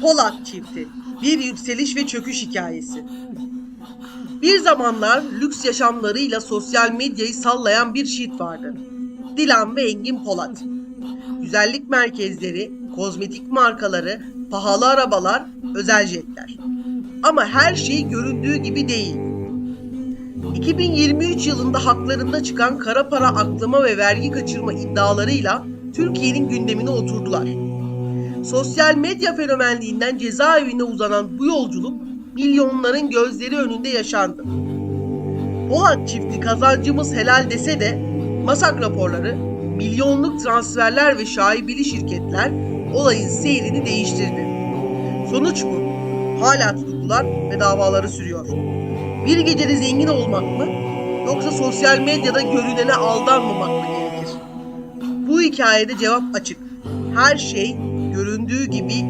Polat çifti. Bir yükseliş ve çöküş hikayesi. Bir zamanlar lüks yaşamlarıyla sosyal medyayı sallayan bir çift vardı. Dilan ve Engin Polat. Güzellik merkezleri, kozmetik markaları, pahalı arabalar, özel jetler. Ama her şey göründüğü gibi değil. 2023 yılında haklarında çıkan kara para aklama ve vergi kaçırma iddialarıyla Türkiye'nin gündemine oturdular. Sosyal medya fenomenliğinden cezaevine uzanan bu yolculuk milyonların gözleri önünde yaşandı. Polat çifti kazancımız helal dese de masak raporları, milyonluk transferler ve şaibeli şirketler olayın seyrini değiştirdi. Sonuç bu. Hala tutuklular ve davaları sürüyor. Bir gecede zengin olmak mı yoksa sosyal medyada görünene aldanmamak mı gerekir? Bu hikayede cevap açık. Her şey göründüğü gibi